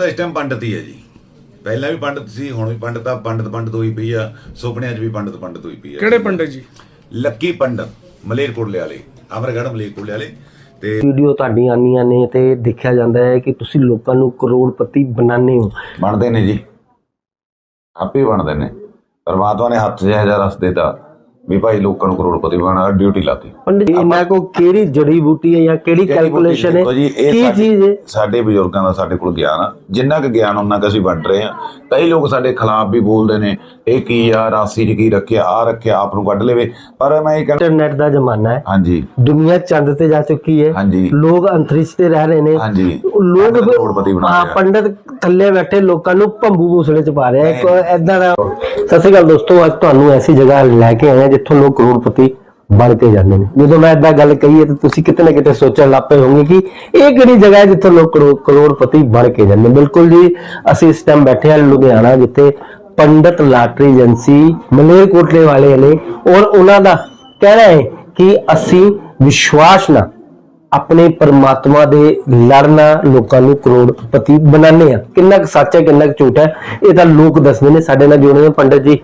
ਤਾਂ ਇਸ ਟਾਈਮ ਪੰਡਤ ਹੀ ਹੈ ਜੀ। ਪਹਿਲਾਂ ਵੀ ਪੰਡਤ ਸੀ ਹੁਣ ਵੀ ਪੰਡਤ ਆ ਪੰਡਤ ਪੰਡਤ ਹੋਈ ਪਈ ਆ ਸੁਪਨਿਆਂ 'ਚ ਵੀ ਪੰਡਤ ਪੰਡਤ ਹੋਈ ਪਈ ਆ। ਕਿਹੜੇ ਪੰਡਤ ਜੀ? ਲੱਕੀ ਪੰਡਤ ਮਲੇਰਕੋਟਲੇ ਵਾਲੇ ਅਮਰਗੜ੍ਹ ਮਲੇਰਕੋਟਲੇ ਵਾਲੇ ਤੇ ਵੀਡੀਓ ਤੁਹਾਡੀਆਂ ਆਉਂਦੀਆਂ ਨੇ ਤੇ ਦੇਖਿਆ ਜਾਂਦਾ ਹੈ ਕਿ ਤੁਸੀਂ ਲੋਕਾਂ ਨੂੰ ਕਰੋੜਪਤੀ ਬਣਾਉਂਦੇ ਹੋ। ਬਣਦੇ ਨੇ ਜੀ। ਆਪੇ ਬਣਦੇ ਨੇ। ਪਰਮਾਤਮਾ ਨੇ ਹੱਥ ਜਿਹਾ ਜਿਹਾ ਰਸ ਦਿੱਤਾ। ਵੀ ਭਾਈ ਲੋਕਾਂ ਨੂੰ ਕਰੋੜਪਤੀ ਬਣਾਉਣਾ ਡਿਊਟੀ ਲਾਤੀ। ਪੰਡਿਤ ਜੀ ਇਹਨਾਂ ਕੋ ਕਿਹੜੀ ਜੜੀ ਬੂਟੀ ਹੈ ਜਾਂ ਕਿਹੜੀ ਕੈਲਕੂਲੇਸ਼ਨ ਹੈ? ਜੀ, ਕੀ ਚੀਜ਼ ਹੈ? ਸਾਡੇ ਬਜ਼ੁਰਗਾਂ ਦਾ ਸਾਡੇ ਕੋਲ ਗਿਆਨ ਆ। ਜਿੰਨਾ ਕੁ ਗਿਆਨ ਉਹਨਾਂ ਕੁ ਅਸੀਂ ਵੰਡ ਰਹੇ ਆ। ਕਈ ਲੋਕ ਸਾਡੇ ਖਿਲਾਫ ਵੀ ਬੋਲਦੇ ਨੇ ਇਹ ਕੀ ਆ ਰਾਸੀ ਚ ਕੀ ਰੱਖਿਆ ਆ ਰੱਖਿਆ ਆਪ ਨੂੰ ਕੱਢ ਲਵੇ। ਪਰ ਮੈਂ ਇਹ ਕਹਿੰਦਾ ਇੰਟਰਨੈਟ ਦਾ ਜ਼ਮਾਨਾ ਹੈ। ਹਾਂਜੀ। ਦੁਨੀਆ ਚੰਦ ਤੇ ਜਾ ਚੁੱਕੀ ਹੈ। ਹਾਂਜੀ। ਲੋਕ ਅੰਤਰਿਕਸ਼ ਤੇ ਰਹਿ ਰਹੇ ਨੇ। ਹਾਂਜੀ। ਲੋਕ ਕਰੋੜਪਤੀ ਬਣਾ ਰਿਹਾ। ਪੰਡਤ ਥੱਲੇ ਬੈਠੇ ਲੋਕਾਂ ਨੂੰ ਭੰਬੂ ਭੂਸੜੇ ਚ ਪਾ ਰਿਹਾ ਕੋਈ ਐਦਾਂ ਦਾ ਸਤਿ ਸ਼੍ਰੀ ਅਕਾਲ ਦੋਸਤੋ ਅੱਜ ਤੁਹਾਨੂੰ ਐਸੀ ਜਗ੍ਹਾ ਲੈ ਕੇ ਆਏ ਜਿੱਥੋਂ ਲੋਕ ਕਰੋੜਪਤੀ ਬਣ ਕੇ ਜਾਂਦੇ ਨੇ। ਜਦੋਂ ਮੈਂ ਐਦਾਂ ਗੱਲ ਕਹੀ ਹੈ ਤਾਂ ਤੁਸੀਂ ਕਿਤੇ ਨਾ ਕਿਤੇ ਸੋਚਣ ਲੱਗ ਪਏ ਕਿ ਇਹ ਕਿਹੜੀ ਜਗ੍ਹਾ ਹੈ ਜਿੱਥੋਂ ਲੋਕ ਕਰੋੜਪਤੀ ਬਣ ਕੇ ਜਾਂਦੇ ਬਿਲਕੁਲ ਜੀ, ਅਸੀਂ ਇਸ ਟਾਈਮ ਬੈਠੇ ਹਾਂ ਲੁਧਿਆਣਾ ਜਿੱਥੇ ਪੰਡਤ ਲਾਟਰੀ ਏਜੰਸੀ ਮਲੇਰਕੋਟਲੇ ਵਾਲੇ ਨੇ ਔਰ ਉਹਨਾਂ ਦਾ ਕਹਿਣਾ ਹੈ ਕਿ ਅਸੀਂ ਵਿਸ਼ਵਾਸ ਨਾਲ ਆਪਣੇ ਪਰਮਾਤਮਾ ਦੇ ਲੜਨਾ ਲੋਕਾਂ ਨੂੰ ਕਰੋੜਪਤੀ ਬਣਾਉਂਦੇ ਆ ਕਿੰਨਾ ਕੁ ਸੱਚ ਹੈ, ਕਿੰਨਾ ਕੁ ਝੂਠ ਹੈ, ਇਹ ਤਾਂ ਲੋਕ ਦੱਸਦੇ ਨੇ। ਸਾਡੇ ਨਾਲ ਜੁੜੇ ਨੇ ਪੰਡਤ ਜੀ।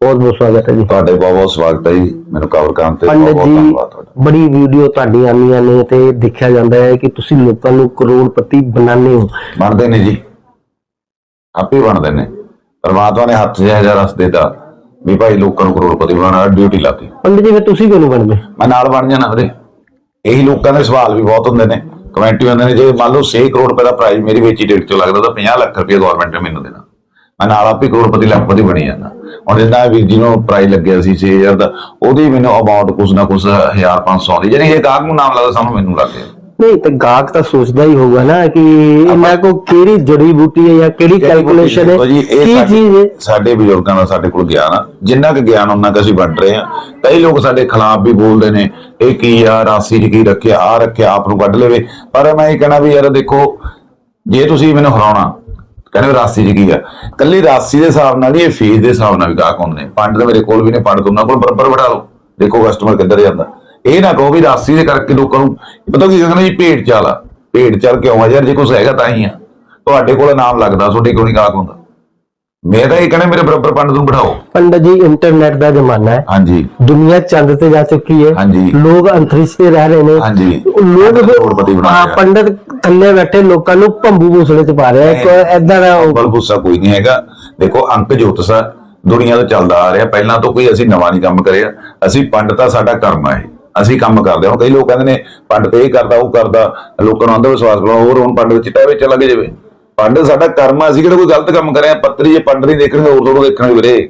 ਬਹੁਤ ਬਹੁਤ ਸਵਾਗਤ ਹੈ ਜੀ। ਤੁਹਾਡੇ ਬਹੁਤ ਬਹੁਤ ਸਵਾਗਤ ਹੈ ਜੀ। ਮੈਨੂੰ ਕਵਰ ਕਰਨ ਤੇ ਬਹੁਤ ਬਹੁਤ ਧੰਨਵਾਦ ਤੁਹਾਡਾ। ਬੜੀ ਵੀਡੀਓ ਤੁਹਾਡੀਆਂ ਆਉਂਦੀਆਂ ਨੇ ਤੇ ਦੇਖਿਆ ਜਾਂਦਾ ਹੈ ਕਿ ਤੁਸੀਂ ਲੋਕਾਂ ਨੂੰ ਕਰੋੜਪਤੀ ਬਣਾਉਂਦੇ ਹੋ। ਬਣਦੇ ਨੇ ਜੀ। ਆਪੇ ਬਣਦੇ ਨੇ। ਪਰਮਾਤਮਾ ਨੇ ਹੱਥ ਜਿਹਾ ਜਿਹਾ ਰਸ ਦਿੱਤਾ ਵੀ ਭਾਈ ਲੋਕਾਂ ਨੂੰ ਕਰੋੜਪਤੀ ਬਣਾਉਣਾ ਡਿਊਟੀ ਲਾਤੀ ਪੰਡਤ ਜੀ ਫਿਰ ਤੁਸੀਂ ਕਿਉਂ ਨਹੀਂ ਬਣਦੇ? ਮੈਂ ਨਾਲ ਬਣ ਜਾਣਾ ਵੀਰੇ। ਇਹੀ ਲੋਕਾਂ ਦੇ ਸਵਾਲ ਵੀ ਬਹੁਤ ਹੁੰਦੇ ਨੇ। ਕਮੈਂਟ ਵੀ ਹੁੰਦੇ ਨੇ ਜੇ ਮੰਨ ਲਓ 6 ਕਰੋੜ ਰੁਪਏ ਦਾ ਪ੍ਰਾਈਜ਼ ਮੇਰੀ ਵੇਚੀ ਡੇਟ ਚੋਂ ਲੱਗਦਾ ਤਾਂ 50 ਲੱਖ ਰੁਪਏ ਗਵਰਨਮੈਂਟ ਨੇ ਮੈਨੂੰ ਦੇਣਾ। ਮੈਂ ਨਾਲ ਆਪੇ ਕਰੋੜਪਤੀ ਲੱਖਪਤੀ ਬਣੀ ਜਾਂਦਾ ਹੁਣ ਜਿੱਦਾਂ ਵੀਰ ਜੀ ਨੂੰ ਪ੍ਰਾਈਜ਼ ਲੱਗਿਆ ਸੀ 6000 ਦਾ ਉਹਦੀ ਮੈਨੂੰ ਅਮਾਉਂਟ ਕੁਛ ਨਾ ਕੁਛ 1500 ਦੀ ਜਿਹੜੀ ਇਹ ਗਾਹਕ ਨੂੰ ਨਾਮ ਲੱਗਦਾ ਸਾਨੂੰ ਮੈਨੂੰ ਲੱਗ ਗਿਆ ਨਹੀਂ ਤੇ ਗਾਹਕ ਤਾਂ ਸੋਚਦਾ ਹੀ ਹੋਊਗਾ ਨਾ ਕਿ ਇਹਨਾਂ ਕੋ ਕਿਹੜੀ ਜੜੀ ਬੂਟੀ ਹੈ ਜਾਂ ਕਿਹੜੀ ਕੈਲਕੂਲੇਸ਼ਨ ਹੈ ਕੀ ਸਾਡੇ- ਚੀਜ਼ ਹੈ? ਸਾਡੇ ਬਜ਼ੁਰਗਾਂ ਦਾ ਸਾਡੇ ਕੋਲ ਗਿਆਨ ਆ। ਜਿੰਨਾ ਕੁ ਗਿਆਨ ਉਹਨਾਂ ਕੁ ਅਸੀਂ ਵੰਡ ਰਹੇ ਆ। ਕਈ ਲੋਕ ਸਾਡੇ ਖਿਲਾਫ ਵੀ ਬੋਲਦੇ ਨੇ ਇਹ ਕੀ ਆ ਰਾਸੀ ਚ ਕੀ ਰੱਖਿਆ ਆ ਰੱਖਿਆ ਆਪ ਨੂੰ ਕੱਢ ਲਵੇ। ਪਰ ਮੈਂ ਇਹ ਕਹਿਣਾ ਵੀ ਯਾਰ ਦੇਖੋ ਜੇ ਤੁਸੀਂ ਮੈਨੂੰ ਹਰਾਉਣਾ ਕਹਿੰਦੇ ਰਾਸੀ ਚ ਕੀ ਆ? ਕੱਲੀ ਰਾਸੀ ਦੇ ਹਿਸਾਬ ਨਾਲ ਨਹੀਂ, ਇਹ ਫੀਸ ਦੇ ਹਿਸਾਬ ਨਾਲ ਵੀ ਗਾਹਕ ਹੁੰਦੇ ਨੇ। ਪੰਡ ਤਾਂ ਮੇਰੇ ਕੋਲ ਵੀ ਨੇ ਪੰਡ ਉਹਨਾਂ ਕੋਲ ਬਰਾਬਰ ਵੜਾ ਲਓ। ਦੇਖੋ ਕਸਟਮਰ ਕਿੱਧਰ ਜਾਂਦਾ। ਇਹ ਨਾ ਕਹੋ ਵੀ ਰਾਸੀ ਦੇ ਕਰਕੇ ਲੋਕਾਂ ਨੂੰ, ਪਤਾ ਕੀ ਕਹਿੰਦੇ ਜੀ, ਭੇਡ ਚਾਲ ਆ। ਭੇਡ ਚਾਲ ਕਿਉਂ ਆ ਯਾਰ, ਜੇ ਕੁਛ ਹੈਗਾ ਤਾਂ ਹੀ ਆ। ਤੁਹਾਡੇ ਕੋਲ ਨਾਮ ਲੱਗਦਾ, ਤੁਹਾਡੇ ਕੋਲ ਨਹੀਂ ਗਾਹਕ ਹੁੰਦਾ। ਮੈਂ ਤਾਂ ਇਹ ਕਹਿੰਦਾ ਮੇਰੇ ਬਰਾਬਰ ਪੰਡ ਨੂੰ ਬਿਠਾਓ। ਪੰਡਤ ਜੀ ਇੰਟਰਨੈਟ ਦਾ ਜ਼ਮਾਨਾ ਹੈ। ਹਾਂਜੀ। ਦੁਨੀਆ ਚੰਦ ਤੇ ਜਾ ਚੁੱਕੀ ਹੈ। ਹਾਂਜੀ। ਲੋਕ ਅੰਤਰਿਕਸ਼ ਤੇ ਰਹਿ ਰਹੇ ਨੇ। ਹਾਂਜੀ। ਲੋਕ ਪੰਡਤ ਕਰੋੜਪਤੀ ਬਣਾ ਹਾਂ, ਰਿਹਾ। ਪੰਡਤ ਥੱਲੇ ਬੈਠੇ ਲੋਕਾਂ ਨੂੰ ਭੰਬੂ ਭੂਸੜੇ ਚ ਪਾ ਰਿਹਾ ਹੈ। ਕੋਈ ਐਦਾਂ ਦਾ ਉਹ- ਬਲ ਗੁੱਸਾ ਕੋਈ ਨਹੀਂ ਹੈਗਾ। ਦੇਖੋ ਅੰਕ ਜੋਤਸ ਦੁਨੀਆ ਤੋਂ ਚੱਲਦਾ ਆ ਰਿਹਾ। ਪਹਿਲਾਂ ਤੋਂ ਕੋਈ ਅਸੀਂ ਨਵਾਂ ਨਹੀਂ ਕੰਮ ਕਰਿਆ। ਅਸੀਂ ਪੰਡਤ ਸਾਡਾ ਕਰਮ ਇਹ। ਅਸੀਂ ਕੰਮ ਕਰਦੇ ਹਾਂ। ਕਈ ਲੋਕ ਕਹਿੰਦੇ ਨੇ ਪੰਡਤ ਇਹ ਕਰਦਾ ਉਹ ਕਰਦਾ। ਲੋਕਾਂ ਨੂੰ ਅੰਧ ਵਿਸ਼ਵਾਸ ਕਰੋ ਹੋਰ ਹੁਣ ਪੰਡਤ ਚਿੱਟਾ ਵਿੱਚ ਲੱਗ ਜਾਵੇ। ਪੰਡਤ ਸਾਡਾ ਕਰਮ ਆ ਅਸੀਂ ਕਿਹੜਾ ਕੋਈ ਗਲਤ ਕੰਮ ਕਰਿਆ? ਪੱਤਰੀ ਜੇ ਪੰਡਤ ਨਹੀਂ ਦੇਖਣਗੇ ਹੋਰ ਥੋੜੋ ਦੇਖਣਗੇ ਵੀਰੇ।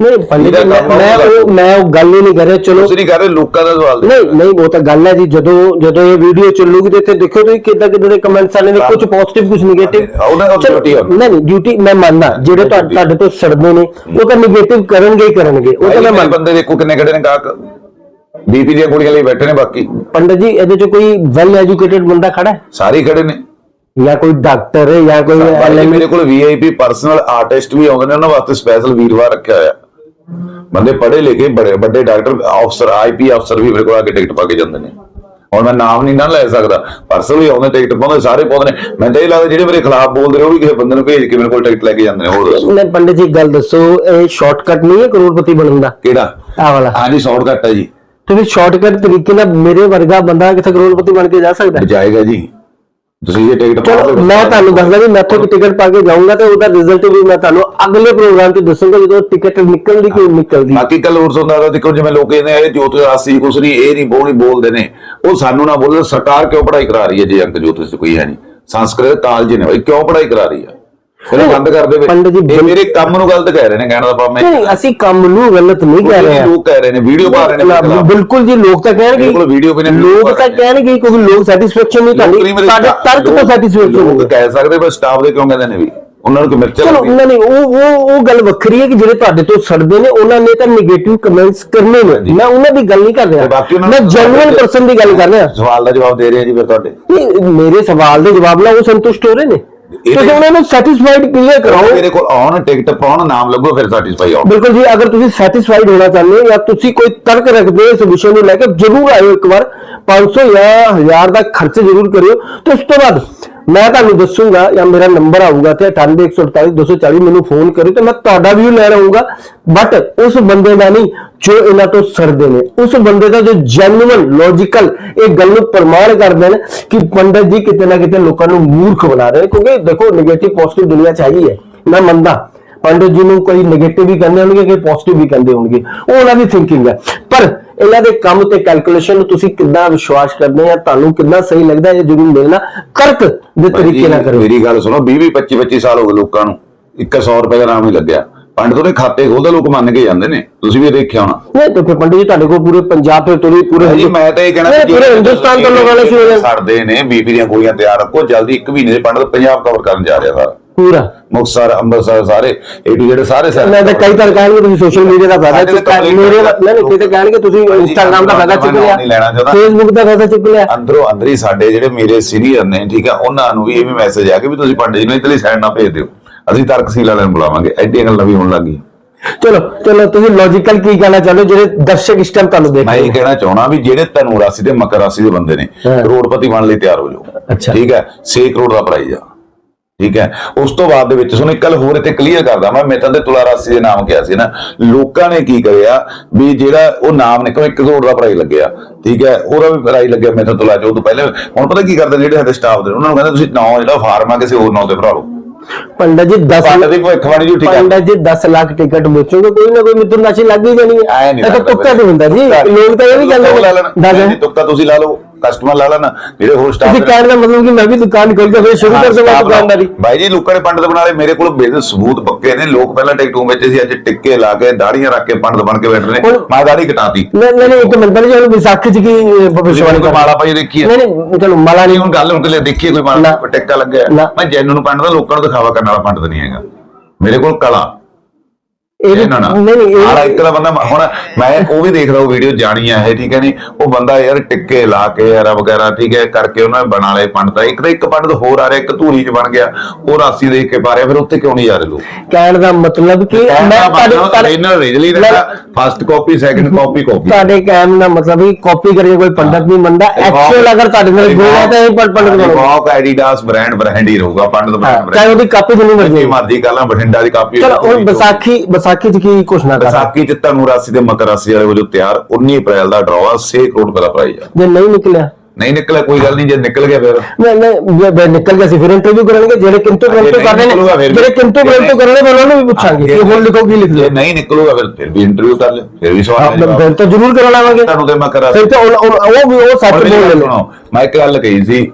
ਨਹੀਂ ਪੰਡਤ ਜੀ, ਇਹਦਾ ਮੈਂ ਕੰਮ ਆ ਮੈਂ ਉਹਦਾ। ਉਹ ਮੈਂ ਉਹ ਗੱਲ ਹੀ ਨਹੀਂ ਕਰ ਰਿਹਾ ਚਲੋ। ਤੁਸੀਂ ਨਹੀਂ ਕਰ ਰਹੇ ਲੋਕਾਂ ਦਾ ਸਵਾਲ ਦੇ ਨਹੀਂ ਨਹੀਂ ਉਹ ਤਾਂ ਗੱਲ ਹੈ ਜੀ ਜਦੋਂ ਜਦੋਂ ਇਹ ਵੀਡੀਓ ਚੱਲੂਗੀ ਤੇ ਇੱਥੇ ਦੇਖਿਓ ਤੁਸੀਂ ਕਿੱਦਾਂ ਕਿੱਦਾਂ ਦੇ ਕਮੈਂਟਸ ਆਨੇ ਨੇ ਕੁਝ ਪੋਜ਼ਿਟਿਵ ਕੁਝ ਨੈਗੇਟਿਵ ਉਹਦਾ ਤਾਂ duty ਆ। ਨਹੀਂ ਨਹੀਂ ਡਿਊਟੀ ਮੈਂ ਮੰਨਦਾ ਜਿਹੜੇ ਤੁਹਾ- ਤੁਹਾਡੇ ਤੋਂ ਸੜਦੇ ਨੇ ਉਹ ਤਾਂ ਨੈਗੇਟਿਵ ਕਰਨਗੇ ਹੀ ਕਰਨਗੇ ਉਹ ਤਾਂ ਮੈਂ ਮੇਰੇ ਮੰਨਦਾ ਬੰਦੇ ਦੇਖੋ ਕਿੰਨੇ ਖੜੇ ਨੇ ਗਾਹਕ। ਬੀਪੀ ਦੀਆਂ ਗੋਲੀਆਂ ਲਈ ਬੈਠੇ ਨੇ ਬਾਕੀ। ਪੰਡਤ ਜੀ ਇਹਦੇ ਚ ਕੋਈ ਵੈਲ ਐਜੂਕੇਟਿਡ ਬੰਦਾ ਖੜਾ ਹੈ? ਸਾਰੇ ਹੀ ਖੜੇ ਨੇ। ਜਾਂ ਕੋਈ ਡਾਕਟਰ ਹੈ ਜਾਂ ਕੋਈ LLB ਮੇਰੇ ਕੋਲ ਵੀਆਈਪੀ ਪਰਸਨਲ ਆਰਟਿਸਟ ਵੀ ਆਉਂਦੇ ਨੇ ਉਹਨਾਂ ਵਾਸਤੇ ਸਪੈਸ਼ਲ ਵੀਰਵਾਰ ਰੱਖਿਆ ਹੋਇਆ। ਬੰਦੇ ਪੜ੍ਹੇ ਲਿਖੇ ਬੜੇ ਵੱਡੇ ਡਾਕਟਰ ਅਫਸਰ ਆਈਪੀ ਅਫਸਰ ਵੀ ਮੇਰੇ ਕੋਲ ਆ ਕੇ ਟਿਕਟ ਪਾ ਕੇ ਜਾਂਦੇ ਨੇ। ਹੁਣ ਮੈਂ ਨਾਮ ਨਹੀਂ ਨਾ ਲੈ ਸਕਦਾ ਪਰਸਨਲ ਵੀ ਆਉਂਦੇ ਟਿਕਟ ਪਾਉਂਦੇ ਸਾਰੇ ਪਾਉਂਦੇ ਨੇ। ਮੈਂ ਤਾਂ ਇਹ ਲੱਗਦਾ ਜਿਹੜੇ ਮੇਰੇ ਖਿਲਾਫ ਬੋਲਦੇ ਨੇ ਉਹ ਵੀ ਕਿਸੇ ਬੰਦੇ ਨੂੰ ਭੇਜ ਕੇ ਮੇਰੇ ਕੋਲ ਟਿਕਟ ਲੈ ਕੇ ਜਾਂਦੇ ਨੇ ਹੋਰ ਨਹੀਂ ਪੰਡਤ ਜੀ ਗੱਲ ਦੱਸੋ ਇਹ ਸ਼ਾਰਟਕਟ ਨਹੀਂ ਹੈ ਕਰੋੜਪਤੀ ਬਣਨ ਦਾ? ਕਿਹੜਾ? ਆਹ ਵਾਲਾ। ਹਾਂਜੀ ਸ਼ਾਰਟਕਟ ਹੈ ਜੀ। ਤੇ ਫਿਰ ਸ਼ਾਰਟਕਟ ਤਰੀਕੇ ਨਾਲ ਮੇਰੇ ਵਰਗਾ ਬੰਦਾ ਕਿੱਥੇ ਕਰੋੜਪਤੀ ਬਣ ਕੇ ਜਾ ਸਕਦਾ? ਜਾਏਗਾ ਜੀ। ਤੁਸੀਂ ਇਹ ਟਿਕਟ ਚਲੋ ਮੈਂ ਤੁਹਾਨੂੰ ਦੱਸਦਾ ਵੀ ਮੈਥੋਂ ਕਿ ਟਿਕਟ ਪਾ ਕੇ ਜਾਊਂਗਾ ਤੇ ਉਹਦਾ ਰਿਜ਼ਲਟ ਵੀ ਮੈਂ ਤੁਹਾਨੂੰ ਅਗਲੇ ਪ੍ਰੋਗਰਾਮ 'ਚ ਦੱਸੂੰਗਾ ਜਦੋਂ ਟਿਕਟ ਨਿਕਲਦੀ ਕਿ ਨਿਕਲਦੀ। ਬਾਕੀ ਕੱਲ ਹੋਰ ਸੁਣਦਾ ਤਾਂ ਦੇਖੋ ਜਿਵੇਂ ਲੋਕ ਕਹਿੰਦੇ ਇਹ ਜੋਤ ਰਾਸੀ ਕੁਛ ਨਹੀਂ ਇਹ ਨਹੀਂ ਬੋਲ ਬੋਲਦੇ ਨੇ। ਉਹ ਸਾਨੂੰ ਨਾ ਬੋਲਦੇ ਸਰਕਾਰ ਕਿਉਂ ਪੜਾਈ ਕਰਾ ਰਹੀ ਹੈ ਜੇ ਅੰਕ ਜੋਤਿਸ਼ ਚ ਕੋਈ ਹੈ ਨਹੀਂ? ਸੰਸਕ੍ਰਿਤ ਕਾਲਜ ਨੇ ਕਿਉਂ ਪੜਾਈ ਕਰਾ ਰਹੀ ਹੈ? ਫਿਰ ਬੰਦ ਕਰ ਦੇਵੇ। ਪੰਡਿਤ ਜੀ, ਇਹ ਬਿਲ- ਮੇਰੇ ਕੰਮ ਨੂੰ ਗਲਤ ਕਹਿ ਰਹੇ ਨੇ ਕਹਿਣ ਦਾ ਭਾਵ ਮੈਂ ਨਹੀਂ ਅਸੀਂ ਕੰਮ ਨੂੰ ਗਲਤ ਨਹੀਂ ਕਹਿ ਰਹੇ ਹਾਂ। ਲੋਕ ਕਹਿ ਰਹੇ ਨੇ ਵੀਡੀਓ ਪਾ ਰਹੇ ਨੇ ਮੇਰੇ ਖਿਲਾਫ਼। ਬਿਲਕੁਲ ਜੀ ਲੋਕ ਤਾਂ ਕਹਿਣਗੇ। ਮੇਰੇ ਕੋਲ ਵੀਡੀਓ ਵੀ ਨੇ ਲੋਕ ਤਾਂ ਕਹਿਣਗੇ ਕਿਉਂਕਿ ਲੋਕ ਸੈਟੀਸਫੈਕਸ਼ਨ ਨਹੀਂ ਲੋਕ ਤੁਹਾਡੀ। ਨਹੀਂ ਮੇਰੇ ਤਰਕ ਤੋਂ ਲੋਕ- ਸੈਟੀਸਫੈਕਸ਼ਨ ਲੋਕ ਕਹਿ ਸਕਦੇ ਪਰ ਸਟਾਫ ਦੇ ਕਿਉਂ ਕਹਿੰਦੇ ਨੇ ਵੀ? ਉਹਨਾਂ ਨੂੰ ਕਿ ਮਿਰਚਾਂ ਚਲੋ ਲੱਗਦੀਆਂ। ਉਹਨਾਂ ਨੇ ਉਹ ਉਹ ਉਹ ਗੱਲ ਵੱਖਰੀ ਹੈ ਕਿ ਜਿਹੜੇ ਤੁਹਾਡੇ ਤੋਂ ਸੜਦੇ ਨੇ ਉਹਨਾਂ ਨੇ ਤਾਂ 네ਗੇਟਿਵ ਕਮੈਂਟਸ ਕਰਨੇ ਨੇ। ਮੈਂ ਉਹਨਾਂ ਦੀ ਗੱਲ ਨਹੀਂ ਕਰ ਤੇ ਰਿਹਾ ਬਾਕੀ ਉਹਨਾਂ ਮੈਂ ਨੂੰ- ਜੈਨੂਇਨ ਪਰਸਨ ਦੀ ਗੱਲ ਕਰ ਰਿਹਾ। ਸਵਾਲ ਦਾ ਜਵਾਬ ਦੇ ਰਹੇ ਆ ਜੀ ਫਿਰ ਤੁਹਾਡੇ। ਨਹੀਂ, ਮੇਰੇ ਸਵਾਲ ਦੇ ਜਵਾਬ ਨਾਲ ਉਹ ਸੰਤੁਸ਼ਟ ਹੋ ਰਹੇ ਨੇ। ਤੁਸੀਂ ਉਹਨਾਂ ਨੂੰ ਸੈਟੀਸਫਾਈਡ ਕਲੀਅਰ ਕਰਾਓ ਮੇਰੇ ਕੋਲ ਆਉਣ ਟਿਕਟ ਪਾਉਣ ਨਾਮ ਲੱਗੋ ਫਿਰ ਸੈਟੀਸਫਾਈ ਆਉ ਬਿਲਕੁਲ ਜੀ ਅਗਰ ਤੁਸੀਂ ਸੈਟੀਸਫਾਈਡ ਹੋਣਾ ਚਾਹੁੰਦੇ ਹੋ ਜਾਂ ਤੁਸੀਂ ਕੋਈ ਤਰਕ ਰੱਖਦੇ ਹੋ ਇਸ ਵਿਸ਼ੇ ਨੂੰ ਲੈ ਕੇ ਜਰੂਰ ਆਇਓ ਇੱਕ ਵਾਰ। 500 ਜਾਂ 1000 ਦਾ ਖਰਚ ਜਰੂਰ ਕਰਿਓ। ਤੇ ਉਸ ਤੋਂ ਬਾਅਦ ਮੈਂ ਤੁਹਾਨੂੰ ਦੱਸੂਗਾ ਜਾਂ ਮੇਰਾ ਨੰਬਰ ਆਊਗਾ ਤੇ 98148 ਮੈਨੂੰ ਫੋਨ ਕਰਿਓ ਤੇ ਮੈਂ ਤੁਹਾਡਾ ਵੀ ਲੈ ਆਉਂਗਾ ਬਟ ਉਸ ਬੰਦੇ ਦਾ ਨਹੀਂ, ਜੋ ਇਹਨਾਂ ਤੋਂ ਸਰਦੇ ਨੇ। ਉਸ ਬੰਦੇ ਦਾ ਜੋ ਜੈਨੂਇਨ ਲੌਜੀਕਲ ਇਹ ਗੱਲ ਨੂੰ ਪ੍ਰਮਾਣ ਕਰਦੇ ਨੇ ਕਿ ਪੰਡਤ ਜੀ ਕਿਤੇ ਨਾ ਕਿਤੇ ਲੋਕਾਂ ਨੂੰ ਮੂਰਖ ਬਣਾ ਰਹੇ ਕਿਉਂਕਿ ਦੇਖੋ 네ਗੇਟਿਵ ਪੋਜ਼ਿਟਿਵ ਦੁਨੀਆ ਚਾਹੀਦੀ ਹੈ ਮੈਂ ਮੰਨਦਾ। ਪੰਡਤ ਜੀ ਨੂੰ ਕੋਈ 네ਗੇਟਿਵ ਵੀ ਕਹਿੰਦੇ ਹੋਣਗੇ, ਕੋਈ ਪੋਜ਼ਿਟਿਵ ਵੀ ਕਹਿੰਦੇ ਹੋਣਗੇ। ਉਹ ਉਹਨਾਂ ਦੀ ਥਿੰਕਿੰਗ ਹੈ। ਇਹਨਾਂ ਦੇ ਕੰਮ ਤੇ ਕੈਲਕੂਲੇਸ਼ਨ ਨੂੰ ਤੁਸੀਂ ਕਿੰਨਾ ਵਿਸ਼ਵਾਸ ਕਰਦੇ ਆ ਤੁਹਾਨੂੰ ਕਿੰਨਾ ਸਹੀ ਲੱਗਦਾ ਇਹ ਜ਼ਰੂਰ ਮਿਲਣਾ ਕਰਕ ਦੇ ਤਰੀਕੇ ਨਾਲ ਕਰੋ। ਮੇਰੀ ਗੱਲ ਸੁਣੋ 20 20 25 25 ਸਾਲ ਹੋ ਗਏ ਲੋਕਾਂ ਨੂੰ 100 ਰੁਪਏ ਦਾ ਨਾਮ ਹੀ ਲੱਗਿਆ। ਪੰਡਤ ਉਹਦੇ ਖਾਤੇ ਖੋਲਦਾ ਲੋਕ ਮੰਨ ਕੇ ਜਾਂਦੇ ਨੇ ਤੁਸੀਂ ਵੀ ਦੇਖਿਆ ਹੋਣਾ। ਨਹੀਂ ਤੇ ਫਿਰ ਪੰਡਿਤ ਜੀ ਤੁਹਾਡੇ ਕੋਲ ਪੂਰੇ ਪੰਜਾਬ ਤੋਂ ਤੁਰੀ ਪੂਰੇ ਜੀ ਮੈਂ ਤਾਂ ਇਹ ਕਹਿਣਾ ਨਹੀਂ, ਪੂਰੇ ਹਿੰਦੁਸਤਾਨ ਤੋਂ ਲੋਕਾਂ ਨੇ ਸ਼ੁਰੂ ਛੱਡਦੇ ਨੇ ਬੀਬੀ ਦੀਆਂ ਗੋਲੀਆਂ ਤਿਆਰ ਰੱਖੋ ਜਲਦੀ ਇੱਕ ਮਹੀਨੇ ਦੇ ਪੰਡਤ ਪੰਜਾਬ ਕਵਰ ਕਰਨ ਜਾ ਰਿਹਾ ਸਾਰਾ। ਪੂਰਾ। ਮੁਕਤਸਰ ਅੰਮ੍ਰਿਤਸਰ ਸਾਰੇ ਏ ਟੂ ਜਿਹੜੇ ਸਾਰੇ ਸ਼ਹਿਰ ਮੈਂ ਤਾਂ ਕਈ ਤਰ੍ਹਾਂ ਕਹਿਣਗੇ ਤੁਸੀਂ ਸੋਸ਼ਲ ਮੀਡੀਆ ਦਾ ਫਾਇਦਾ ਸਾਡੇ ਤਾਂ ਚੁੱਕਾ complete ਮੇਰੇ ਨਹੀਂ ਨਹੀਂ। ਕਿਤੇ ਕਹਿਣਗੇ ਤੁਸੀਂ ਇੰਸਟਾਗ੍ਰਾਮ ਦਾ ਫਾਇਦਾ ਚੁੱਕ ਮੈਂ ਲਿਆ। ਫੇਸਬੁੱਕ ਦਾ ਫਾਇਦਾ ਚੁੱਕ ਲਿਆ। ਅੰਦਰੋਂ ਅੰਦਰ ਹੀ ਸਾਡੇ ਜਿਹੜੇ ਮੇਰੇ ਸੀਨੀਅਰ ਨੇ ਠੀਕ ਆ ਉਹਨਾਂ ਨੂੰ ਵੀ ਇਹ ਵੀ ਮੈਸੇਜ ਆ ਕਿ ਵੀ ਤੁਸੀਂ ਪੰਡਿਤ ਜੀ ਨੂੰ ਇਤਲੀ ਸਾਈਡ ਨਾ ਭੇਜ ਦਿਓ। ਅਸੀਂ ਤਰਕਸੀਲ ਵਾਲਿਆਂ ਨੂੰ ਬੁਲਾਵਾਂਗੇ। ਐਡੀਆਂ ਗੱਲਾਂ ਵੀ ਹੋਣ ਲੱਗੀ ਚਲੋ ਚਲੋ ਤੁਸੀਂ ਲੌਜੀਕਲ ਕੀ ਕਹਿਣਾ ਚਾਹੁੰਦੇ? ਜਿਹੜੇ ਦਰਸ਼ਕ ਇਸ ਟਾਈਮ ਤੁਹਾਨੂੰ ਦੇਖ ਮੈਂ ਰਹੇ ਇਹ ਕਹਿਣਾ ਚਾਹਣਾ ਵੀ ਜਿਹੜੇ ਧਨੂ ਰਾਸ਼ੀ ਤੇ ਮਕਰ ਰਾਸ਼ੀ ਦੇ ਬੰਦੇ ਨੇ। ਕਰੋੜਪਤੀ ਬਣਨ ਲਈ ਤਿਆਰ ਹੋ ਜਾਓ। ਠੀਕ ਹੈ 6 ਕਰੋੜ ਦਾ ਪ੍ਰਾਈਜ਼ ਆ। ਠੀਕ ਹੈ? ਉਸ ਤੋਂ ਬਾਅਦ ਦੇ ਵਿੱਚ ਤੁਹਾਨੂੰ ਇੱਕ ਗੱਲ ਹੋਰ ਇੱਥੇ ਕਲੀਅਰ ਕਰਦਾ ਮੈਂ ਮੇਤਨ ਦੇ ਤੁਲਾ ਰਾਸ਼ੀ ਦੇ ਨਾਮ ਕਿਹਾ ਸੀ ਨਾ। ਲੋਕਾਂ ਨੇ ਕੀ ਕਰਿਆ ਵੀ ਜਿਹੜਾ ਉਹ ਨਾਮ ਨਿਕਲ 1 ਕਰੋੜ ਦਾ ਪ੍ਰਾਈਜ਼ ਲੱਗਿਆ ਠੀਕ ਹੈ? ਉਹਦਾ ਵੀ ਪ੍ਰਾਈਜ਼ ਲੱਗਿਆ ਮੇਤਨ ਤੁਲਾ ਉਹ ਤੋਂ ਪਹਿਲੇ। ਹੁਣ ਪਤਾ ਕੀ ਕਰਦੇ ਜਿਹੜੇ ਸਾਡੇ ਸਟਾਫ ਦੇ ਉਹਨਾਂ ਨੂੰ ਕਹਿੰਦੇ ਤੁਸੀਂ ਨਾਂ ਜਿਹੜਾ ਫਾਰਮ ਕਿਸੇ ਹੋਰ ਨਾਂ ਤੇ ਭਰਾ ਲਓ। ਪੰਡਤ ਜੀ 10 ਪੰਡਤ ਦੀ ਭਵਿੱਖਬਾਣੀ ਝੂਠੀ ਕਰ ਪੰਡਤ ਜੀ 10 ਲੱਖ ਟਿਕਟ ਵੇਚੋਗੇ ਕੋਈ ਨਾ ਕੋਈ ਮਿੱਤਰ ਨਾਚੀ ਲੱਗ ਹੀ ਜਾਣੀ ਹੈ। ਇਹ ਤਾਂ ਤੁੱਕਾ ਤੇ ਹੁੰਦਾ ਜੀ ਲੋਕ ਤਾਂ ਇਹ ਵੀ ਕਹਿੰਦੇ ਨੇ ਲੈਣਾ? ਦਾਦਾ ਜੀ ਤੁੱਕਾ ਤੁਸੀਂ ਲਾ ਲਓ। ਕਸਟਮਰ ਲਾ ਲੈਣਾ ਜਿਹੜੇ ਹੋਰ ਸਟਾਫ ਤੁਸੀਂ ਕਹਿਣ ਦਾ ਮਤਲਬ ਕਿ ਮੈਂ ਵੀ ਦੁਕਾਨ ਖੋਲ ਕੇ ਫਿਰ ਸ਼ੁਰੂ ਕਰ ਦਵਾਂ ਦੁਕਾਨਦਾਰੀ ਭਾਈ ਜੀ ਲੋਕਾਂ ਨੇ ਪੰਡਤ ਬਣਾ ਲਏ ਮੇਰੇ ਕੋਲ ਬਿਜ਼ਨਸ ਸਬੂਤ ਪੱਕੇ ਨੇ ਲੋਕ ਪਹਿਲਾਂ ਟਿਕਟੂ ਵਿੱਚ ਸੀ ਅੱਜ ਟਿੱਕੇ ਲਾ ਕੇ ਦਾੜੀਆਂ ਰੱਖ ਕੇ ਪੰਡਤ ਬਣ ਕੇ ਬੈਠ ਰਹੇ ਨੇ ਮੈਂ ਦਾੜੀ ਕਟਾਤੀ। ਨਹੀਂ ਨਹੀਂ ਇੱਕ ਮਿੰਟ ਜੀ ਹੁਣ ਵਿਸਾਖੀ ਚ ਕੀ ਕੋਈ ਕਰ ਮਾਲਾ ਪਾਈ ਦੇਖੀ ਹੈ? ਨਹੀਂ ਨਹੀਂ ਚਲੋ ਮਾਲਾ ਨਹੀਂ ਹੁਣ ਗੱਲ ਹੁਣ ਤੇ ਦੇਖੀਏ ਕੋਈ ਮਾਲਾ? ਨਾ। ਟਿੱਕਾ ਲੱਗਿਆ ਨਾ। ਮੈਂ ਜੈਨੂਨ ਪੰਡਤ ਦਾ ਲੋਕਾਂ ਨੂੰ ਦਿਖਾਵਾ ਕਰਨ ਵਾਲਾ ਪੰਡਤ ਨਹੀਂ ਹੈਗਾ। ਮੇਰੇ ਕੋਲ ਕਲਾ। ਇਹ ਨਾ ਨਾ ਆਲਾ ਇਹ ਇੱਕ ਦਾ ਬੰਦਾ ਹੁਣ ਮੈਂ ਉਹ ਵੀ ਦੇਖਦਾ ਉਹ ਵੀਡੀਓ ਜਾਣੀ ਆ ਇਹ ਠੀਕ ਹੈ ਨਹੀਂ ਉਹ ਬੰਦਾ ਯਾਰ ਟਿੱਕੇ ਲਾ ਕੇ ਯਾਰ ਵਗੈਰਾ ਠੀਕ ਹੈ ਕਰਕੇ ਉਹਨਾਂ ਨੇ ਬਣਾ ਲਏ ਪੰਡਤ ਇੱਕ ਤਾਂ ਇੱਕ ਪੰਡਤ ਹੋਰ ਆ ਰਿਹਾ ਇੱਕ ਧੂਰੀ ਚ ਬਣ ਗਿਆ। ਉਹ ਰਾਸੀ ਦੇਖ ਕੇ ਪਾ ਰਿਹਾ ਫਿਰ ਉੱਥੇ ਕਿਉਂ ਨਹੀਂ ਜਾ ਰਹੇ ਲੋਕ? ਕਹਿਣ ਦਾ ਮਤਲਬ ਕਿ ਮੈਂ ਤੁਹਾਡੇ ਰੀਜਨਲ ਰੀਜਨਲੀ ਰਹਿੰਦਾ first copy second copy copy ਤੁਹਾਡੇ ਕਹਿਣ ਦਾ ਮਤਲਬ ਵੀ ਕਾਪੀ ਕਰਕੇ ਕੋਈ ਪੰਡਤ ਨਹੀਂ ਮੰਨਦਾ। ਐਕਚੁਅਲ ਅਗਰ ਤੁਹਾਡੇ ਨਾਲ ਗੁਣ ਹੈ ਤਾਂ ਇਹ ਪੰਡਤ ਬਣੋ। ਵਾਕ ਐਡੀਡਾਸ ਬ੍ਰਾਂਡ ਬ੍ਰਾਂਡ ਹੀ ਰਹੂਗਾ ਪੰਡਤ ਬ੍ਰਾਂਡ ਚਾਹੇ ਉਹਦੀ ਕਾਪੀ ਜਿੰਨੀ ਮਰਜ਼ੀ। ਮਰਜ਼ੀ ਕਰ ਲਾਂ ਬਠਿੰਡਾ ਦੀ ਕਾਪੀ ਚਲੋ ਹੁਣ ਵਿਸਾਖੀ ਵਿਸਾਖੀ ਚ ਕੀ ਘੋਸ਼ਣਾ ਕਰ ਵਿਸਾਖੀ ਚ ਧਨੂ ਰਾਸ਼ੀ ਤੇ ਮਕਰ ਰਾਸ਼ੀ ਵਾਲੇ ਵਜੋਂ ਤਿਆਰ 19 ਅਪ੍ਰੈਲ ਦਾ ਡਰਾਵਾ 6 ਕਰੋੜ ਰੁਪਏ ਦਾ ਪ੍ਰਾਈਜ਼ ਆ। ਜੇ ਨਹੀਂ ਨਿਕਲਿਆ? ਨਹੀਂ ਨਿਕਲਿਆ ਕੋਈ ਗੱਲ ਨਹੀਂ ਜੇ ਨਿਕਲ ਗਿਆ ਫਿਰ। ਨਹੀਂ ਨਹੀਂ ਜੇ ਬੈ- ਨਿਕਲ ਗਿਆ ਸੀ ਫਿਰ ਇੰਟਰਵਿਊ ਕਰਾਂਗੇ ਜਿਹੜੇ ਕਿੰਤੂ ਜੇ ਪ੍ਰੰਤੂ ਨਹੀਂ ਕਰ ਰਹੇ ਨੇ ਨਿਕਲੂਗਾ ਫਿਰ ਵੀ। ਜਿਹੜੇ ਕਿੰਤੂ ਪ੍ਰੰਤੂ ਕਰ ਰਹੇ ਨੇ ਉਹਨਾਂ ਨੂੰ ਵੀ ਪੁੱਛਾਂਗੇ ਕਿ ਹੁਣ ਲਿਖੋ ਕੀ ਲਿਖ ਜੇ ਲਿਓ ਨਹੀਂ ਨਿਕਲੂਗਾ ਫਿਰ ਫਿਰ ਵੀ ਇੰਟਰਵਿਊ ਕਰ ਲਿਓ ਫਿਰ ਵੀ ਸਵਾਲ ਆਪ ਫਿਰ ਤਾਂ ਜ਼ਰੂਰ ਕਰਾ ਲਾਵਾਂਗੇ। ਤੁਹਾਨੂੰ ਤੇ ਮਕਰ ਰਾਸ਼ੀ ਫਿਰ ਤਾਂ ਉਹ- ਉਹ ਉਹ ਵੀ ਉਹ ਸੱਚ ਬੋਲ ਲੈਣਾ ਸੁਣੋ ਮੈਂ ਇੱਕ ਗੱਲ ਕਹੀ ਸੀ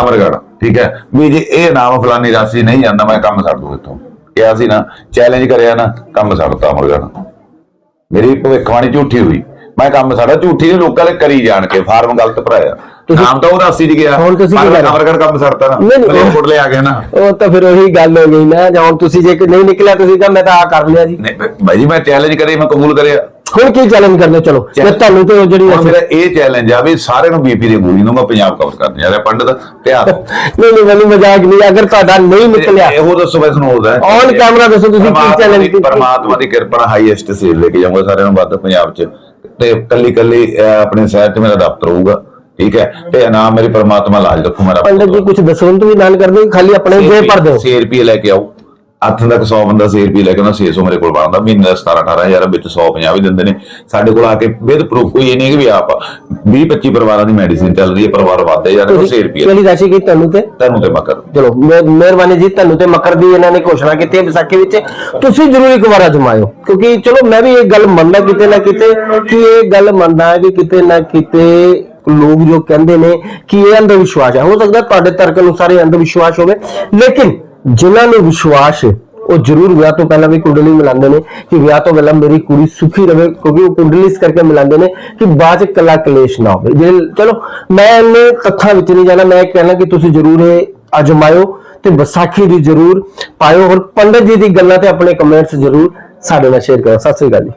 ਅਮਰਗੜ ਠੀਕ ਹੈ? ਵੀ ਜੇ ਇਹ ਨਾਮ ਫਲਾਨੀ ਰਾਸ਼ੀ ਨਹੀਂ ਜਾਂਦਾ ਮੈਂ ਕੰਮ ਛੱਡ ਦੂੰ ਇੱਥੋਂ। ਕਿਹਾ ਸੀ ਨਾ ਚੈਲੰਜ ਕਰਿਆ ਨਾ ਕੰਮ ਛੱਡਤਾ ਅਮਰਗੜ ਮੇਰੀ ਭਵਿੱਖਬਾਣੀ ਝੂਠੀ ਹੋਈ। ਮੈਂ ਕੰਮ ਸਾਡਾ ਝੂਠੀ ਦੇ ਲੋਕਾਂ ਨੇ ਕਰੀ ਜਾਣ ਕੇ ਫਾਰਮ ਗਲਤ ਭਰਾਇਆ ਨਾਮ ਤਾਂ ਉਹ ਰਾਸ਼ੀ ਚ ਗਿਆ। ਹੁਣ ਤੁਸੀਂ ਕੀ ਪਰ ਕਰ? ਰਹੇ? ਅਮਰਗੜ ਕੰਮ ਛੱਡਤਾ ਨਾ। ਉਹ- ਕੋਟ ਲੈ ਆ ਗਿਆ ਨਾ। ਉਹ ਤਾਂ ਫਿਰ ਉਹੀ ਗੱਲ ਹੋ ਗਈ। ਨਾ ਜਾਂ ਹੁਣ ਤੁਸੀਂ ਜੇ ਨਹੀਂ ਨਿਕਲਿਆ ਤੁਸੀਂ ਕਹਾਂ ਮੈਂ ਤਾਂ ਆ ਕਰ ਲਿਆ ਜੀ। ਨਹੀਂ ਭਾਈ ਜੀ ਮੈਂ ਚੈਲੰਜ ਕਰੇ ਮੈਂ ਕਬੂਲ ਕਰਿਆ। ਹੁਣ ਕੀ ਚੈਲੰਜ ਕਰਨਾ? ਚਲੋ Challenge- ਤੁਹਾਨੂੰ ਤੇ ਜਿਹੜੀ ਮੇਰਾ ਇਹ ਚੈਲੰਜ ਆ ਵੀ ਸਾਰਿਆਂ ਨੂੰ ਬੀਪੀ ਦੀ ਗੋਲੀ ਨੂੰ ਮੈਂ ਪੰਜਾਬ ਕਵਰ ਕਰਨ ਜਾ ਰਿਹਾ ਪੰਡਤ ਧਿਆਨ ਨਹੀਂ ਨਹੀਂ ਮੈਨੂੰ ਮਜ਼ਾਕ ਨਹੀਂ। ਅਗਰ ਤੁਹਾਡਾ ਨਹੀਂ ਨਿਕਲਿਆ। ਇਹੋ ਦੱਸੋ ਵੈਸ ਨੂੰ ਹੁੰਦਾ On camera ਦੱਸੋ ਤੁਸੀਂ ਕੀ ਦੀ- ਕੀਤਾ? ਪਰਮਾਤਮਾ ਦੀ ਕਿਰਪਾ ਨਾਲ ਹਾਈਐਸਟ ਸੇਲ ਲੈ ਕੇ ਜਾਊਂਗਾ ਸਾਰਿਆਂ ਨੂੰ ਵੱਧ ਪੰਜਾਬ 'ਚ। ਤੇ ਕੱਲੀ ਕੱਲੀ ਆਪਣੇ ਸ਼ਹਿਰ 'ਚ ਮੇਰਾ ਦਫ਼ਤਰ ਹੋਊਗਾ। ਠੀਕ ਹੈ? ਤੇ ਇਨਾਮ ਮੇਰੀ ਪਰਮਾਤਮਾ ਲਾਜ ਰੱਖੂ ਮੇਰਾ ਪੰਡਤ ਜੀ ਕੁਝ ਦੱਸਣ ਤੋਂ ਵੀ ਦਾਨ ਕਰਦੇ ਹੋ, ਖਾਲੀ ਆਪਣੇ ਜੇ ਭਰ ਦਿਓ। 6 ਰੁਪਏ ਲੈ ਕੇ ਆਓ। ਹੱਥ ਤੱਕ 100 ਬੰਦਾ 6 ਰੁਪਏ ਲੈ ਕੇ ਉਹਨਾਂ 600 ਮੇਰੇ ਕੋਲ ਬਣਦਾ ਮਹੀਨੇ ਦਾ 17 18000 ਵਿੱਚ 150 ਵੀ ਦਿੰਦੇ ਨੇ। ਸਾਡੇ ਕੋਲ ਆ ਕੇ ਵਿਦ ਪ੍ਰੂਫ ਕੋਈ ਇਹ ਨਹੀਂ ਕਿ ਵੀ ਆਪ 20 25 ਪਰਿਵਾਰਾਂ ਦੀ ਮੈਡੀਸਿਨ ਚੱਲ ਰਹੀ ਹੈ ਪਰਿਵਾਰ ਵੱਧਦੇ ਜਾ ਰਹੇ 6 ਰੁਪਏ ਕਿਹੜੀ ਰਾਸ਼ੀ ਕੀ ਤੁਹਾਨੂੰ ਤੇ? ਤੈਨੂੰ ਤੇ ਮਕਰ। ਚਲੋ ਮਿਹ- ਮਿਹਰਬਾਨੀ ਜੀ ਤੁਹਾਨੂੰ ਤੇ ਮਕਰ ਦੀ ਇਹਨਾਂ ਨੇ ਘੋਸ਼ਣਾ ਕੀਤੀ ਹੈ ਵਿਸਾਖੀ ਵਿੱਚ। ਤੁਸੀਂ ਜ਼ਰੂਰ ਇੱਕ ਵਾਰ ਅਜਮਾਇਓ ਕਿਉਂਕਿ ਚਲੋ ਮੈਂ ਵੀ ਇਹ ਗੱਲ ਮੰਨਦਾ ਕਿਤੇ ਨਾ ਕਿਤੇ ਕਿ ਇਹ ਗੱਲ ਮੰਨਦਾ ਕਿ ਕਿਤੇ ਨਾ ਕਿਤੇ ਲੋਕ ਜੋ ਕਹਿੰਦੇ ਨੇ ਕਿ ਇਹ ਅੰਧ ਵਿਸ਼ਵਾਸ ਹੈ। ਹੋ ਸਕਦਾ ਤੁਹਾਡੇ ਤਰਕ ਅਨੁਸਾਰ ਇਹ ਅੰਧ ਵਿਸ਼ਵਾਸ ਹੋਵੇ ਲੇਕਿਨ ਜਿਨ੍ਹਾਂ ਨੂੰ ਵਿਸ਼ਵਾਸ ਹੈ, ਉਹ ਜ਼ਰੂਰ ਵਿਆਹ ਤੋਂ ਪਹਿਲਾਂ ਵੀ ਕੁੰਡਲੀ ਮਿਲਾਉਂਦੇ ਨੇ ਕਿ ਵਿਆਹ ਤੋਂ ਪਹਿਲਾਂ ਮੇਰੀ ਕੁੜੀ ਸੁਖੀ ਰਵੇ, ਕਿਉਂਕਿ ਉਹ ਕੁੰਡਲੀ ਇਸ ਕਰਕੇ ਮਿਲਾਉਂਦੇ ਨੇ ਕਿ ਬਾਅਦ ਚ ਕਲਾ ਕਲੇਸ਼ ਨਾ ਹੋਵੇ। ਜੇ ਚਲੋ, ਮੈਂ ਇਹਨੇ ਤੱਥਾਂ ਵਿੱਚ ਨਹੀਂ ਜਾਣਾ, ਮੈਂ ਇਹ ਕਹਿਣਾ ਕਿ ਤੁਸੀਂ ਜ਼ਰੂਰ ਇਹ ਅਜਮਾਇਓ ਤੇ ਵਿਸਾਖੀ ਦੀ ਜ਼ਰੂਰ ਪਾਇਓ। ਹੋਰ ਪੰਡਤ ਜੀ ਦੀ ਗੱਲਾਂ ਤੇ ਆਪਣੇ ਕਮੈਂਟਸ ਜ਼ਰੂਰ ਸਾਡੇ ਨਾਲ ਸ਼ੇਅਰ ਕਰੋ ਸਤਿ ਸ੍ਰੀ ਅਕਾਲ ਜੀ।